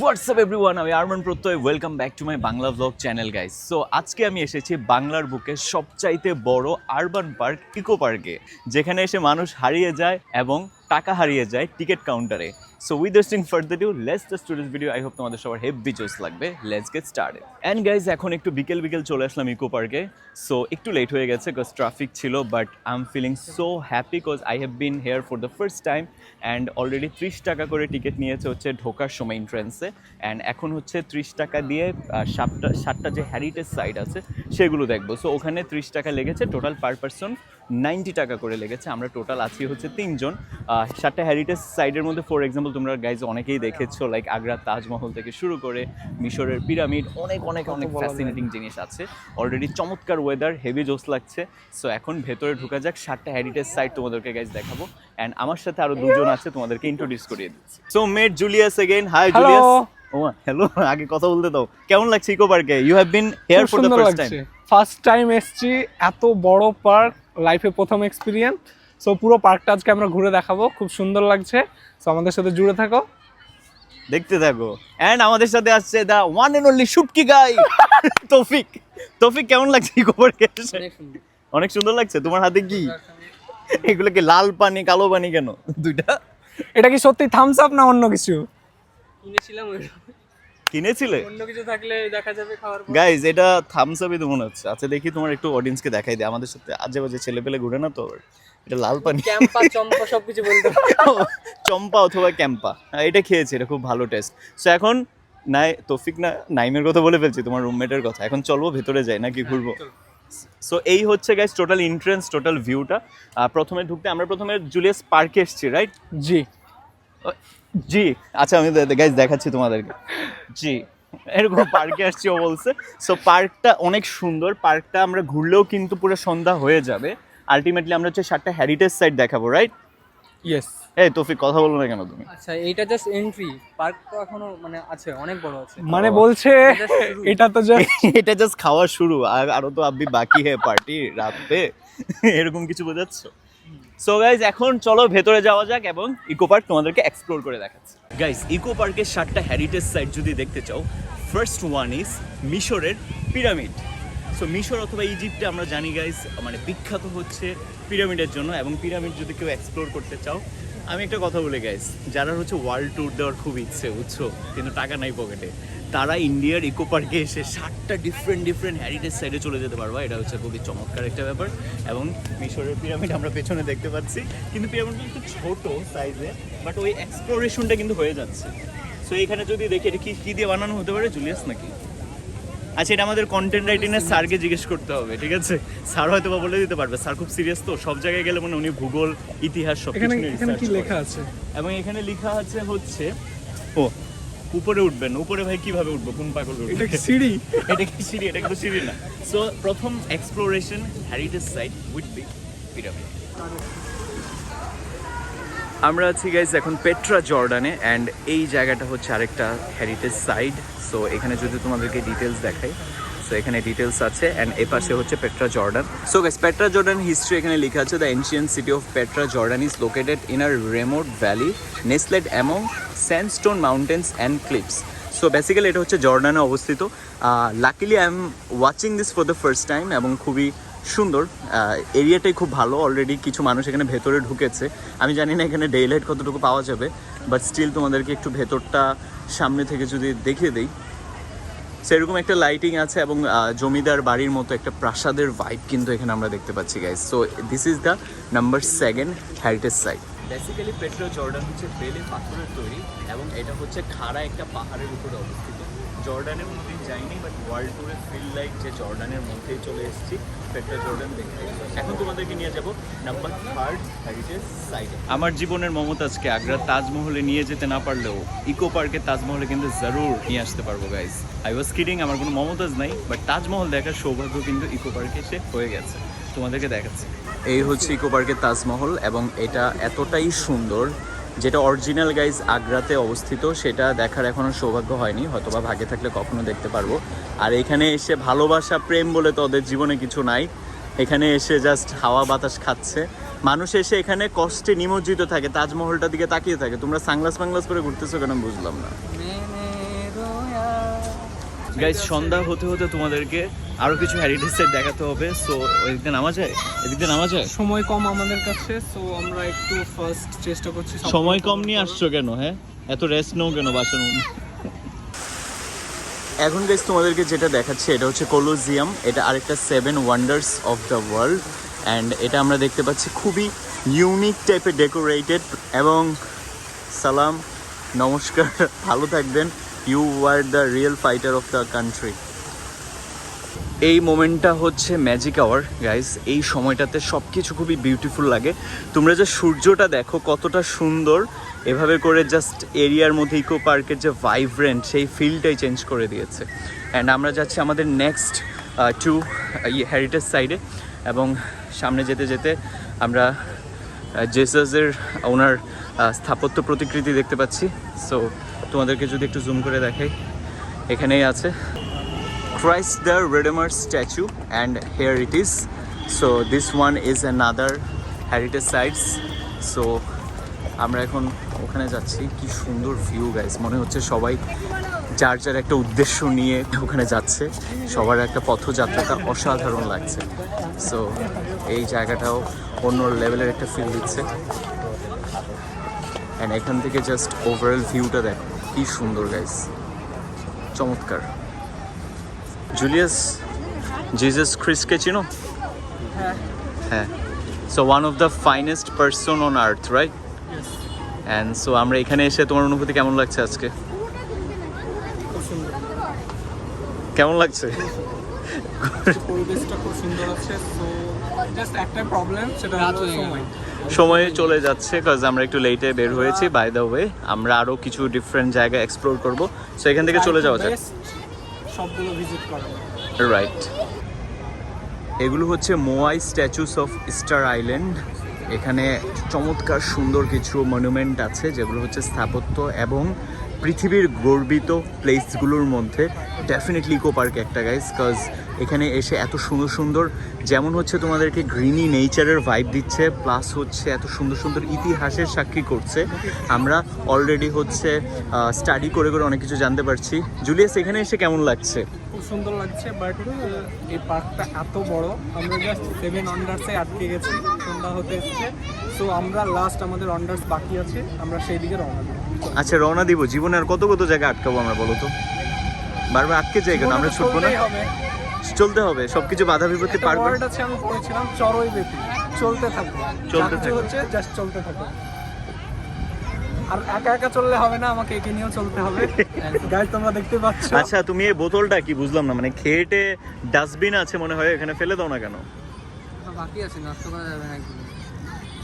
WhatsApp everyone আমি Arman Prottoy. Welcome back to my Bangla blog channel guys so আজকে আমি এসেছি বাংলার বুকে সবচাইতে বড় আরবান পার্ক ইকো পার্কে যেখানে এসে মানুষ হারিয়ে যায় এবং টাকা হারিয়ে যায় টিকিট কাউন্টারে। So with wasting further due let's the students video I hope তোমাদের সবার হেভি জোস লাগবে। Let's get start and guys এখন একটু বিকেল বিকেল চলে আসলাম ইকো পার্কে সো একটু লেট হয়ে গেছে বিকজ ট্রাফিক ছিল but I am feeling so happy because I have been here for the first time and already ত্রিশ টাকা করে টিকিট নিয়েছে হচ্ছে ঢোকার সময় এন্ট্রেন্সে অ্যান্ড এখন হচ্ছে ত্রিশ টাকা দিয়ে সাতটা সাতটা যে হ্যারিটেজ সাইড আছে, সেগুলো দেখব। সো ওখানে ত্রিশ টাকা লেগেছে টোটাল পার পার্সন নাইনটি টাকা করে লেগেছে। আমরা টোটাল আছি হচ্ছে তিনজন। আহ, সাতটা হ্যারিটেজ সাইডের মধ্যে ফর এক্সাম্পল তোমরা গাইজ অনেকেই দেখেছ লাইক আগ্রার তাজমহল থেকে শুরু করে মিশরের পিরামিড অনেক অনেক অনেক ফ্যাসিনেটিং জিনিস আছে। অলরেডি চমৎকার ওয়েদার হেভি জোস লাগছে। সো এখন ভেতরে ঢোকা যাক সাতটা হ্যারিটেজ সাইট তোমাদেরকে গাইজ দেখাবো। অ্যান্ড আমার সাথে আরও দুজন আছে তোমাদেরকে ইন্ট্রোডিউস করিয়ে দিচ্ছি। So meet Julius again hi. Julius ও হ্যালো আগে কথা বলতে দাও। কেমন লাগছে ইকো পার্কে you have been here for the first time first time এসছি এত বড় পার্ক লাইফে প্রথম এক্সপিরিয়েন্স সো পুরো পার্কটা আজকে আমরা ঘুরে দেখাবো। খুব সুন্দর লাগছে। সো আমাদের সাথে জুড়ে থাকো। দেখতে থাকো। এন্ড আমাদের সাথে আসছে দা ওয়ান এন্ড অনলি শুটকি গাই তৌফিক তৌফিক কেমন লাগছে পার্কে এসে? অনেক সুন্দর। লাগছে। তোমার হাতে কি? এগুলো কি লাল পানি কালো পানি কেন? দুইটা? এটা কি সত্যি থামস আপ না অন্য কিছু? কিনেছিলাম কিনেছিলে? অন্য কিছু থাকলে দেখা যাবে খাওয়ার গাইজ এটা থামস আপই তো মনে হচ্ছে আচ্ছা দেখি তোমার একটু অডিয়েন্সকে দেখাই দে আমাদের সাথে আজে বাজে ছেলে পেলে ঘুরে না তো? এটা লাল পানি। ক্যাম্পা চম্পা সবকিছু বলতে চম্পা অথবা ক্যাম্পা। হ্যাঁ, এটা খেয়েছি এটা খুব ভালো টেস্ট সো এখন নাই তৌফিক না নাইমের কথা বলে ফেলছি তোমার রুমমেটের কথা। এখন চলবো ভেতরে যাই নাকি ঘুরবো? সো এই হচ্ছে গাইজ টোটাল এন্ট্রেন্স টোটাল ভিউটা প্রথমে ঢুকতে আমরা প্রথমে জুলিয়াস পার্কে এসেছি রাইট জি। জি আচ্ছা আমি গাইজ দেখাচ্ছি তোমাদেরকে। জি এরকম পার্কে আসছি ও বলছে। সো পার্কটা অনেক সুন্দর পার্কটা আমরা ঘুরলেও কিন্তু পুরো সন্ধ্যা হয়ে যাবে। আলটিমেটলি আমরা হচ্ছে সাতটা হ্যারিটেজ সাইট দেখাবো রাইট ইয়েস এই তৌফিক কথা বলো না কেন তুমি? আচ্ছা এইটা জাস্ট এন্ট্রি পার্ক তো এখনও মানে আছে অনেক বড় আছে। মানে বলছে এটা এটা তো জাস্ট এটা জাস্ট খাওয়া শুরু আর আরও তো আব্বি বাকি হে পার্টি রাতে। এরকম কিছু বোঝাচ্ছ? সো গাইজ এখন চলো ভেতরে যাওয়া যাক এবং ইকো পার্ক তোমাদেরকে এক্সপ্লোর করে দেখাচ্ছি। গাইজ ইকো পার্কের সাতটা হ্যারিটেজ সাইট যদি দেখতে চাও ফার্স্ট ওয়ান ইজ মিশরের পিরামিড সো মিশর অথবা ইজিপ্টে আমরা জানি গাইজ মানে বিখ্যাত হচ্ছে পিরামিডের জন্য এবং পিরামিড যদি কেউ এক্সপ্লোর করতে চাও, আমি একটা কথা বলে গাইজ যারা হচ্ছে ওয়ার্ল্ড ট্যুর দেওয়ার খুব ইচ্ছে, বুঝছ? কিন্তু টাকা নাই পকেটে তারা ইন্ডিয়ার ইকো পার্কে এসে ষাটটা ডিফারেন্ট ডিফারেন্ট হ্যারিটেজ সাইডে চলে যেতে পারবা। এটা হচ্ছে খুবই চমৎকার একটা ব্যাপার। এবং মিশরের পিরামিড আমরা পেছনে দেখতে পাচ্ছি। কিন্তু পিরামিডটা একটু ছোট সাইজে বাট ওই এক্সপ্লোরেশনটা কিন্তু হয়ে যাচ্ছে। সো এখানে যদি দেখি এটা কি কী দিয়ে বানানো হতে পারে জুলিয়াস নাকি? আচ্ছা এটা আমাদের কন্টেন্ট রাইটিংয়ের স্যারকে জিজ্ঞেস করতে হবে ঠিক আছে? স্যার হয়তো বা বলে দিতে পারবে। স্যার খুব সিরিয়াস তো সব জায়গায় গেলে মানে উনি ভূগোল ইতিহাস সব কিছু লেখা আছে? এবং এখানে লেখা আছে হচ্ছে ও উপরে উঠবেন উপরে ভাই কীভাবে উঠবো? কোন পাগল উঠবে? এটা কি সিঁড়ি? এটা কি সিঁড়ি? এটা কিন্তু সিঁড়ি না। সো প্রথম exploration heritage site with B pyramid আমরা আছি গাইজ এখন পেট্রা জর্ডানে অ্যান্ড এই জায়গাটা হচ্ছে আরেকটা হ্যারিটেজ সাইড সো এখানে যদি তোমাদেরকে ডিটেলস দেখাই সো এখানে ডিটেলস আছে অ্যান্ড এ পাশে হচ্ছে Petra Jordan so guys Petra Jordan history এখানে লেখা আছে the ancient city of Petra Jordan is located in a remote valley nestled among sandstone mountains and cliffs so basically এটা হচ্ছে জর্ডানে অবস্থিত। Luckily I am watching this for the first time এবং খুবই সুন্দর। এরিয়াটাই খুব ভালো অলরেডি কিছু মানুষ এখানে ভেতরে ঢুকেছে। আমি জানি না এখানে ডে লাইট কতটুকু পাওয়া যাবে বাট স্টিল তোমাদেরকে একটু ভেতরটা, সামনে থেকে যদি দেখিয়ে দিই। সেরকম একটা লাইটিং আছে এবং জমিদার বাড়ির মতো একটা প্রাসাদের ভাইব কিন্তু এখানে আমরা দেখতে পাচ্ছি guys so this is the number second heritage site basically Petra Jordan হচ্ছে বেলে পাথরের তৈরি এবং এটা হচ্ছে খাড়া একটা পাহাড়ের উপরে অবস্থিত। জর্ডানের মধ্যেই যাইনি বাট ওয়ার্ল্ড টুরে ফিল লাইক যে জর্ডানের মধ্যেই চলে এসেছি পেট্রো জর্ডান দেখতে এখন তোমাদেরকে নিয়ে যাব নাম্বার থার্ড হেরিটেজ সাইটে আমার জীবনের মমতাজকে আগ্রার তাজমহলে নিয়ে যেতে না পারলেও ইকো পার্কের তাজমহলে কিন্তু জরুর নিয়ে আসতে পারব গাইজ আই ওয়াজ কিডিং আমার কোনো মমতাজ নাই বাট তাজমহল দেখার সৌভাগ্য কিন্তু ইকো পার্কে এসে হয়ে গেছে। তোমাদেরকে দেখাচ্ছি। এই হচ্ছে ইকো পার্কের তাজমহল এবং এটা এতটাই সুন্দর যেটা অরিজিনাল গাইজ আগ্রাতে অবস্থিত, সেটা দেখার এখনও সৌভাগ্য হয়নি, হয়তোবা ভাগে থাকলে কখনো দেখতে পারব। আর এখানে এসে ভালোবাসা, প্রেম বলে তো ওদের জীবনে কিছু নাই। এখানে এসে জাস্ট হাওয়া বাতাস খাচ্ছে। মানুষ এসে এখানে কষ্টে নিমজ্জিত থাকে, তাজমহলটার দিকে তাকিয়ে থাকে। তোমরা সাংলাস ফাংলাস করে ঘুরতেছো কেন বুঝলাম না। গাইজ সন্ধ্যা হতে হতে তোমাদেরকে আরও কিছু হেরিটেজ সাইট দেখাতে হবে। সো ওই দিকে নামা যায়? এদিক নামা যায়? সময় কম আমাদের কাছে সো আমরা একটু ফার্স্ট চেষ্টা করছি সময় কম নিয়ে আসছো কেন হ্যাঁ? এত রেস্ট নাও কেন বাসন এখন গাইজ তোমাদেরকে যেটা দেখাচ্ছে এটা হচ্ছে কোলোজিয়াম এটা আরেকটা seven wonders of the world and এটা আমরা দেখতে পাচ্ছি খুবই ইউনিক টাইপের ডেকোরেটেড এবং সালাম নমস্কার ভালো থাকবেন। You are the real fighter of the country এই মোমেন্টটা হচ্ছে ম্যাজিক আওয়ার গাইস এই সময়টাতে সব কিছু খুবই বিউটিফুল লাগে। তোমরা যে সূর্যটা দেখো, কতটা সুন্দর। এভাবে করে জাস্ট এরিয়ার মধ্যে ইকো পার্কের যে ভাইব্রেন্ট সেই ফিলটাই চেঞ্জ করে দিয়েছে। অ্যান্ড আমরা যাচ্ছি আমাদের নেক্সট টু হেরিটেজ সাইডে এবং সামনে যেতে যেতে আমরা জেসাসের ওনার স্থাপত্য প্রতিকৃতি দেখতে পাচ্ছি। সো তোমাদেরকে যদি একটু জুম করে দেখাই, এখানেই আছে। Christ the Redeemer statue and here it is. So, this one is another heritage sites. So, আমরা এখন ওখানে যাচ্ছি। কি সুন্দর ভিউ গাইস মনে হচ্ছে সবাই যার যার একটা উদ্দেশ্য নিয়ে ওখানে যাচ্ছে। সবার একটা পথযাত্রাটা অসাধারণ লাগছে। সো এই জায়গাটাও অন্য লেভেলের একটা ফিল দিচ্ছে। অ্যান্ড এখান থেকে জাস্ট ওভারঅল ভিউটা দেখো। কি সুন্দর গাইস চমৎকার। জুলিয়াস জিজাস খ্রিস্টকে চিনো? হ্যাঁ। So one of the finest person on earth right and so আমরা এখানে এসে তোমার অনুভূতি কেমন লাগছে আজকে? কেমন লাগছে? পরিবেশটা খুব সুন্দর আছে সো জাস্ট একটা প্রবলেম সেটা হলো সময়। সময় চলে যাচ্ছে কাজ আমরা একটু লেটে বের হয়েছি। বাই দ্য ওয়ে আমরা আরও কিছু ডিফারেন্ট জায়গা এক্সপ্লোর করব। সো এখান থেকে চলে যাওয়া যাক। Best সবগুলো ভিজিট করা রাইট এগুলো হচ্ছে Moai statues of Star Island এখানে চমৎকার সুন্দর কিছু মনুমেন্ট আছে যেগুলো হচ্ছে স্থাপত্য এবং পৃথিবীর গর্বিত প্লেসগুলোর মধ্যে। ডেফিনেটলি ইকো পার্ক একটা গাইজ কজ এখানে এসে এত সুন্দর সুন্দর যেমন হচ্ছে তোমাদেরকে গ্রিনি নেচারের ভাইব দিচ্ছে প্লাস হচ্ছে এত সুন্দর সুন্দর ইতিহাসের সাক্ষী করছে। আমরা অলরেডি হচ্ছে স্টাডি করে করে অনেক কিছু জানতে পারছি। জুলিয়াস এখানে এসে কেমন লাগছে? খুব সুন্দর লাগছে বাট এই পার্কটা এত বড় আমরা জাস্ট সেভেন অন্ডার্সে আটকে গেছি সন্ধ্যা হতে এসছে। সো আমরা লাস্ট আমাদের অন্ডার্স বাকি আছে আমরা সেই দিকে রওনা দিই আচ্ছা রওনা দিব। জীবনে আর কত কত জায়গা আটকাবো আমরা বলো তো? বারবার আটকে যাই কেন? আমরা ছুটবো না? চলতে হবে সবকিছু বাধা বিপত্তি পারবে ওয়ার্ড আছে আমি পড়েছিলাম চড়ই বেপি চলতে থাকবে চলতে থাকবে। হচ্ছে জাস্ট চলতে থাকবে আর একা একা চললে হবে না আমাকে একে নিয়েও চলতে হবে। গাইজ তোমরা দেখতে পাচ্ছ। আচ্ছা তুমি এই বোতলটা কি বুঝলাম না মানে খেয়েটে ডাস্টবিন আছে মনে হয় এখানে ফেলে দাও না কেন? বাকি আছে নষ্ট করা যাবে না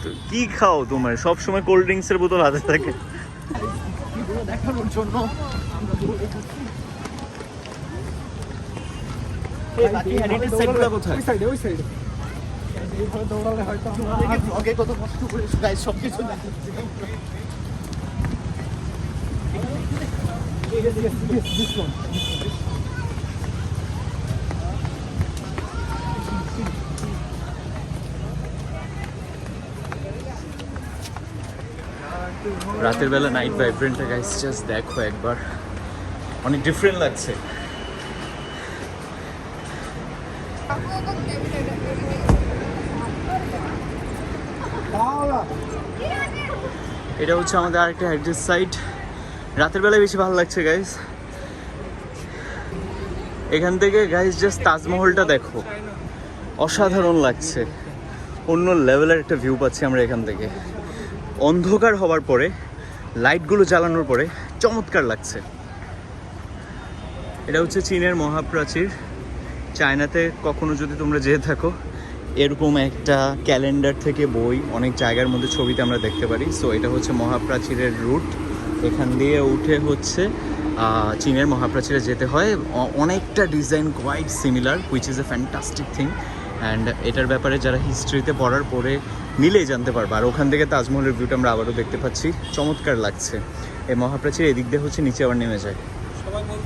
তো কি খাও তোমার? সব সময় কোল্ড ড্রিঙ্কস এর বোতল হাতে থাকে। দেখানোর জন্য? ওই সাইডে ওই সাইডে এইভাবে দৌড়ালে হয়তো আমরা রাতের বেলা নাইট ভাইব্রেন্টটা গাইস জাস্ট দেখো একবার। অনেক ডিফারেন্ট লাগছে। এটা হচ্ছে আমাদের আরেকটা হেরিটেজ সাইট রাতের বেলায় বেশি ভালো লাগছে গাইস এখান থেকে গাইস জাস্ট তাজমহলটা দেখো। অসাধারণ লাগছে। অন্য লেভেলের একটা ভিউ পাচ্ছি আমরা এখান থেকে। অন্ধকার হওয়ার পরে লাইটগুলো জ্বালানোর পরে চমৎকার লাগছে। এটা হচ্ছে চীনের মহাপ্রাচীর। চায়নাতে কখনো যদি তোমরা যেয়ে থাকো এরকম একটা ক্যালেন্ডার থেকে বই অনেক জায়গার মধ্যে ছবিতে আমরা দেখতে পারি। সো এটা হচ্ছে মহাপ্রাচীরের রুট। এখান দিয়ে উঠে হচ্ছে চীনের মহাপ্রাচীরে যেতে হয়। অনেকটা design quite similar which is a fantastic thing and এটার ব্যাপারে যারা হিস্ট্রিতে পড়ার পরে মিলেই জানতে পারবে। আর ওখান থেকে তাজমহলের ভিউটা আমরা আবারও দেখতে পাচ্ছি। চমৎকার লাগছে। এই মহাপ্রাচীর এদিক দিয়ে হচ্ছে নিচে আবার নেমে যায়।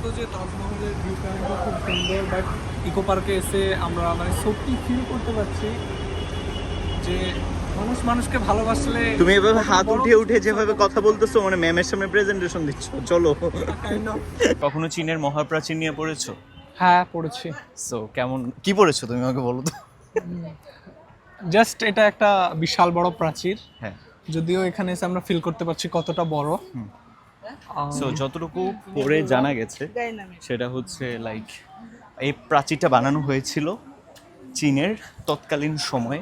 বলতো যে তাজমহলের ভিউ পয়েন্টটা খুব সুন্দর বাট ইকো পার্কে এসে আমরা মানে সত্যি ফিল করতে পারছি যে মানুষ মানুষকে ভালোবাসলে তুমি এভাবে হাত উঠে উঠে যেভাবে কথা বলতেছো মানে ম্যামের সামনে প্রেজেন্টেশন দিচ্ছ চলো। কখনো চীনের মহাপ্রাচীর নিয়ে পড়েছো? হ্যাঁ পড়েছি। সো কেমন কি পড়েছো তুমি আমাকে বলো তো? জাস্ট এটা একটা বিশাল বড় প্রাচীর। হ্যাঁ। যদিও এখানে এসে আমরা ফিল করতে পারছি কতটা বড়। সো যতটুকু পড়ে জানা গেছে সেটা হচ্ছে লাইক এই প্রাচীরটা বানানো হয়েছিল চীনের তৎকালীন সময়ে।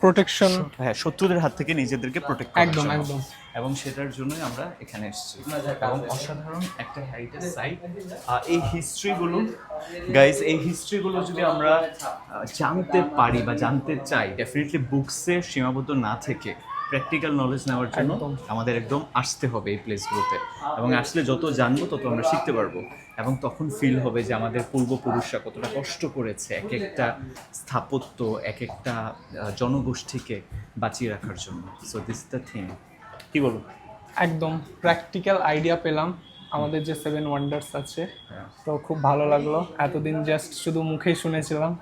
প্রোটেকশন হ্যাঁ শত্রুদের হাত থেকে নিজেদেরকে প্রোটেক্ট একদম একদম। এবং সেটার জন্যই আমরা এখানে এসেছি। এবং অসাধারণ একটা হেরিটেজ সাইট এই হিস্ট্রিগুলো গাইজ এই হিস্ট্রিগুলো যদি আমরা জানতে পারি বা জানতে চাই ডেফিনেটলি বুকসে সীমাবদ্ধ না থেকে প্র্যাকটিক্যাল নলেজ নেওয়ার জন্য। আমাদের একদম আসতে হবে এই প্লেসগুলোতে এবং আসলে যত জানব তত আমরা শিখতে পারব। এবং তখন ফিল হবে যে আমাদের পূর্বপুরুষরা কতটা কষ্ট করেছে এক একটা স্থাপত্য এক একটা জনগোষ্ঠীকে বাঁচিয়ে রাখার জন্য। সো দিস দ্য থিং কি বলব? একদম। প্র্যাকটিক্যাল আইডিয়া পেলাম। আমাদের যে সেভেন ওয়ান্ডার্স আছে হ্যাঁ। তো খুব ভালো লাগল। এতদিন জাস্ট শুধু মুখেই শুনেছিলাম।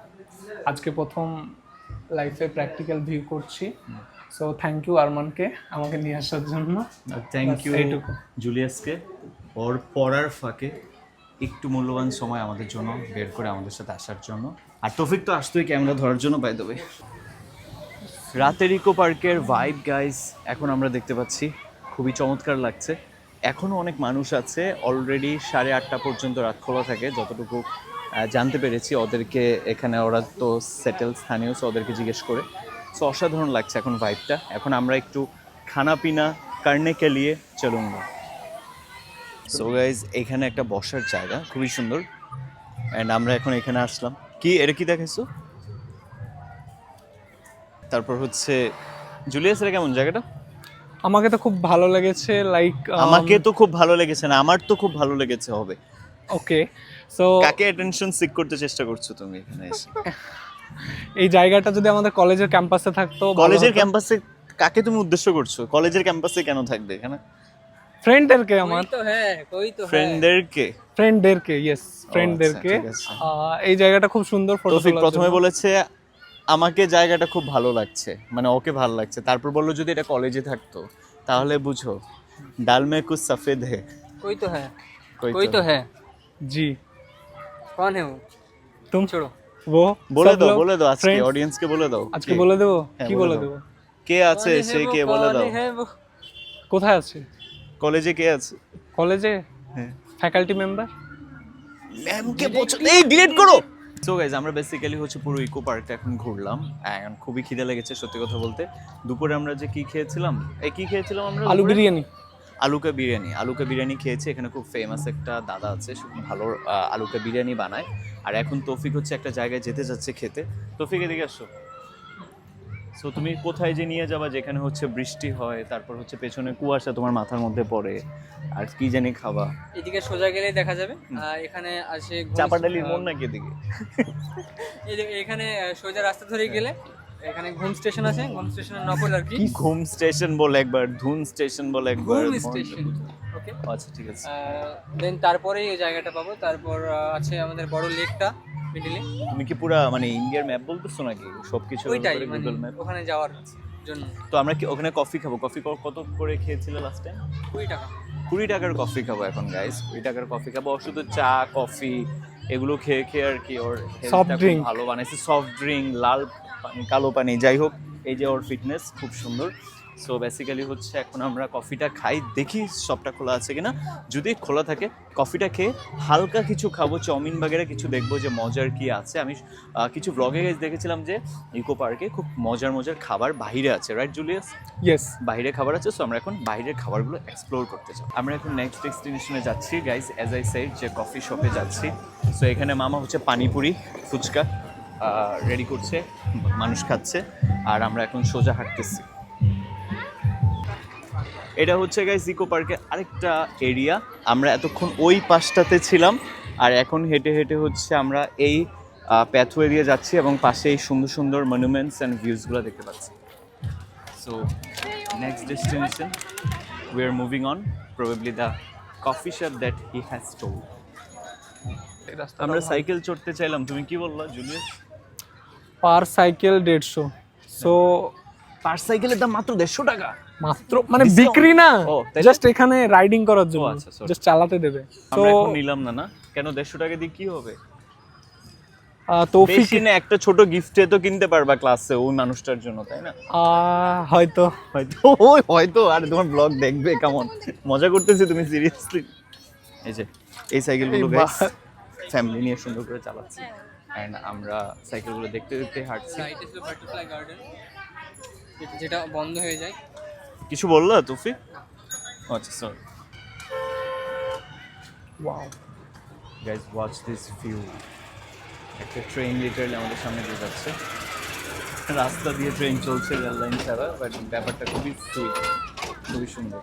আজকে প্রথম লাইফে প্র্যাকটিক্যাল ভিউ করছি। সো থ্যাংক ইউ আরমানকে আমাকে নিয়ে আসার জন্য। থ্যাংক ইউ এইটুকু। জুলিয়াসকে ওর পড়ার ফাঁকে একটু মূল্যবান সময় আমাদের জন্য বের করে আমাদের সাথে আসার জন্য। আর টফিক তো আসতোই ক্যামেরা ধরার জন্য বাই দেবে রাতের ইকো পার্কের ভাইব গাইস এখন আমরা দেখতে পাচ্ছি খুবই চমৎকার লাগছে। এখনও অনেক মানুষ আছে অলরেডি সাড়ে আটটা পর্যন্ত রাত খোলা থাকে যতটুকু জানতে পেরেছি ওদেরকে এখানে ওরা তো সেটেল স্থানীয় সো ওদেরকে জিজ্ঞেস করে। সো অসাধারণ লাগছে এখন ভাইবটা এখন আমরা একটু খানা পিনা কারনে কে লিয়ে চলুন। সো গাইজ এখানে একটা বসার জায়গা খুবই সুন্দর। অ্যান্ড আমরা এখন এখানে আসলাম। কি? এটা কি দেখেছ তারপর হচ্ছে জুলিয়াসের কেমন জায়গাটা? আমাকে তো খুব ভালো লেগেছে লাইক আমাকে তো খুব ভালো লেগেছে না আমার তো খুব ভালো লেগেছে হবে। ওকে সো কাকে অ্যাটেনশন সিক করতে চেষ্টা করছ তুমি এখানে এসে? এই জায়গাটা যদি আমাদের কলেজের ক্যাম্পাসে থাকতো কলেজের ক্যাম্পাসে কাকে তুমি উদ্দেশ্য করছ? কলেজের ক্যাম্পাসে কেন থাকবে এখানে? ফ্রেন্ডদেরকে আমার? তো হ্যাঁ কই তো ফ্রেন্ডদেরকে ফ্রেন্ডদেরকে ইয়েস ফ্রেন্ডদেরকে এই জায়গাটা খুব সুন্দর ফটো তৌফিক প্রথমে বলেছে আমাকে জায়গাটা খুব ভালো লাগছে। মানে ওকে ভালো লাগছে। তারপর বলল যদি এটা কলেজে থাকতো তাহলে বুঝো ডাল মে কুছ সফেদ হে কই তো হ্যাঁ। কই তো? হ্যাঁ। জি। কোন হে হ্যাঁ তুম ছোড়ো। ও বলে দাও বলে দাও আজকে অডিয়েন্সকে বলে দাও আজকে বলে দেবো কি বলে দেবো কে আছে সে কে বলে দাও কোথায় আছে কলেজে কে আছে কলেজে ফ্যাকাল্টি মেম্বার ম্যামকে পছন্দ এই ডিলিট করো সো গাইজ আমরা বেসিক্যালি হচ্ছে পুরো ইকো পার্কটা এখন ঘুরলাম এখন খুবই খিদে লেগেছে সত্যি কথা বলতে। দুপুরে আমরা যে কি খেয়েছিলাম? এই কি খেয়েছিলাম আমরা আলু বিরিয়ানি। আলুকা বিরিয়ানি। আলুকা বিরিয়ানি খেয়েছি এখানে খুব ফেমাস একটা দাদা আছে ভালো আলুকা বিরিয়ানি বানায়। আর এখন তৌফিক হচ্ছে একটা জায়গায় যেতে যাচ্ছে খেতে। তৌফিক এদিকে আসো। সো তুমি কোথায় যে নিয়ে যাবা যেখানে হচ্ছে বৃষ্টি হয় তারপর হচ্ছে পেছনে কুয়াশা তোমার মাথার মধ্যে পড়ে আর কি জানি খাবা। এদিকে সোজা গেলে দেখা যাবে। এখানে আসে চাপাডালির মন নাকি এদিকে? এখানে সোজা রাস্তা ধরে গেলে এখানে ঘুম স্টেশন আছে ঘুম স্টেশনের নকল আর কি। কি ঘুম স্টেশন বলে একবার ধুন স্টেশন বলে একবার ঘুম স্টেশন ওকে। আচ্ছা ঠিক আছে। দেন তারপরেই এই জায়গাটা পাবো। তারপর আছে আমাদের বড় লেকটা মিডিলে। তুমি কি পুরা মানে ইন্ডিয়ার ম্যাপ বলতেছো নাকি? সবকিছু ওইটাই মানে গুগল ম্যাপ ওখানে যাওয়ার জন্য। তো আমরা কি ওখানে কফি খাব? কফি কত করে খেয়েছিলে লাস্ট টাইম কুড়ি টাকা। কুড়ি টাকার কফি খাব এখন গাইস কুড়ি টাকার কফি খাব। শুধু চা কফি এগুলো খেয়ে খেয়ে আর কি ওর. ভালো বানাইছে। সফট ড্রিঙ্ক লাল কালো পানি। যাই হোক এই যে ওর ফিটনেস খুব সুন্দর। সো বেসিক্যালি হচ্ছে এখন আমরা কফিটা খাই দেখি সবটা খোলা আছে কিনা। যদি খোলা থাকে কফিটা খেয়ে হালকা কিছু খাব চাউমিন বাগেরা কিছু দেখব যে মজার কি আছে। আমি কিছু ব্লগে দেখেছিলাম যে ইকো পার্কে খুব মজার মজার খাবার বাইরে আছে রাইট জুলিয়াস ইয়েস বাইরে খাবার আছে সো আমরা এখন বাইরের খাবারগুলো এক্সপ্লোর করতে চাই আমরা এখন নেক্সট ডেস্টিনেশনে যাচ্ছি গাইস অ্যাজ আই সাইড যে কফি শপে যাচ্ছি। সো এখানে মামা হচ্ছে পানিপুরি ফুচকা। রেডি করছে মানুষ খাচ্ছে আর আমরা এখন সোজা হাঁটতেছি। এটা হচ্ছে গাইস ইকো পার্কের আরেকটা এরিয়া আমরা এতক্ষণ ওই পাশটাতে ছিলাম আর এখন হেঁটে হেঁটে হচ্ছে আমরা এই প্যাথওয়ে দিয়ে যাচ্ছি এবং পাশে এই সুন্দর সুন্দর মনুমেন্টস অ্যান্ড ভিউজগুলো দেখতে পাচ্ছি। So, next destination, we moving on on. The coffee coffee that that he has told. আমরা সাইকেল চড়তে চাইলাম তুমি কি বললা জুলিয়াস পার সাইকেল দেড়শো। সো পার সাইকেলের দাম মাত্র দেড়শো টাকা? মাত্র মানে বিক্রি না জাস্ট এখানে রাইডিং করার জন্য আচ্ছা, জাস্ট চালাতে দেবে। তো আমরা এখন নিলাম না না? কেন দেড়শো টাকা দিয়ে কি হবে? তৌফিক বেশি না একটা ছোট গিফটে তো কিনতে পারবা ক্লাসে ওই মানুষটার জন্য তাই না? আহ, হয়তো। হয়তো। ওই হয়তো আর তোমার ব্লগ দেখবে কেমন? মজা করতেছি তুমি সিরিয়াসলি এই যে এই সাইকেলগুলো গাইস বা- ফ্যামিলি নিয়ে সুন্দর করে চালাচ্ছি। অ্যান্ড আমরা সাইকেলগুলো দেখতে দেখতে হাঁটছি। বাটারফ্লাই গার্ডেন যেটা বন্ধ হয়ে যায়। কিছু বলল তুফি আচ্ছা sorry wow guys watch this view একটা ট্রেন লিটারালি আমাদের সামনে দিয়ে যাচ্ছে। রাস্তা দিয়ে ট্রেন চলছে রেল লাইন ছাড়া বাট ব্যাপারটা খুবই সুইট খুবই সুন্দর।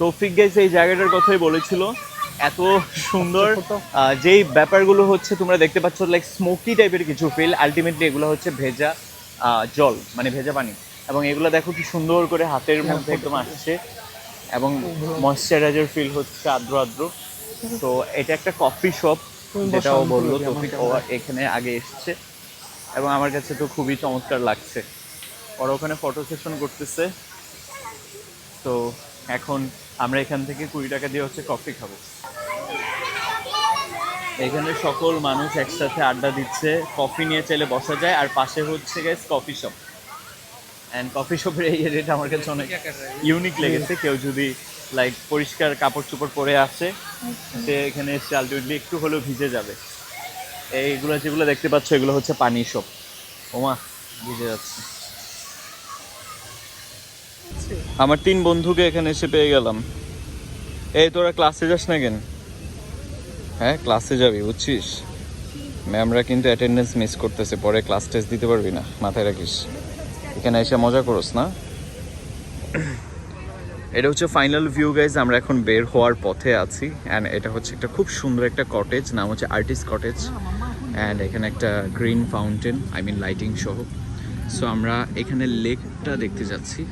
তৌফিক গাইস এই জায়গাটার কথাই বলেছিল। এত সুন্দর যেই ব্যাপারগুলো হচ্ছে তোমরা দেখতে পাচ্ছ লাইক স্মোকি টাইপের কিছু ফিল আলটিমেটলি এগুলো হচ্ছে ভেজা জল মানে ভেজা পানি। এবং এগুলো দেখো কি সুন্দর করে হাতের মধ্যে একদম আসছে। এবং ময়শ্চারাইজার ফিল হচ্ছে আদ্র আদ্র। তো এটা একটা কফি শপ যেটা ও বলল তৌফিক। ও এখানে আগে এসছে। এবং আমার কাছে তো খুবই চমৎকার লাগছে। ওরা ওখানে ফটো সেশন করতেছে। তো এখন আমরা এখান থেকে কুড়ি টাকা দিয়ে হচ্ছে কফি খাব। এখানে সকল মানুষ একসাথে আড্ডা দিচ্ছে। কফি নিয়ে চাইলে বসা যায়, আর পাশে হচ্ছে গেছে কফি শপ অ্যান্ড কফি শপের এই এরিয়াটা আমার কাছে অনেক ইউনিক লেগেছে। কেউ যদি লাইক পরিষ্কার কাপড় চোপড় পরে আসে, সে এখানে এসে আলটিমেটলি একটু হলেও ভিজে যাবে। এইগুলো যেগুলো দেখতে পাচ্ছ, এগুলো হচ্ছে পানি শপ ওমা, ভিজে যাচ্ছে। আমার তিন বন্ধুকে এখানে এসে পেয়ে গেলাম। এই, তোরা ক্লাসে যাস না কেন? হ্যাঁ ক্লাসে যাবি, বুঝছিস? ম্যামরা কিন্তু অ্যাটেন্ডেন্স মিস করতেছে, পরে ক্লাস টেস্ট দিতে পারবি না, মাথায় রাখিস। এখানে এসে মজা করস, না? এটা হচ্ছে ফাইনাল ভিউ গাইজ আমরা এখন বের হওয়ার পথে আছি। অ্যান্ড এটা হচ্ছে একটা খুব সুন্দর একটা কটেজ নাম হচ্ছে আর্টিস্ট কটেজ অ্যান্ড এখানে একটা green fountain I mean lighting সহ। সো আমরা এখানে লেকটা দেখতে যাচ্ছি।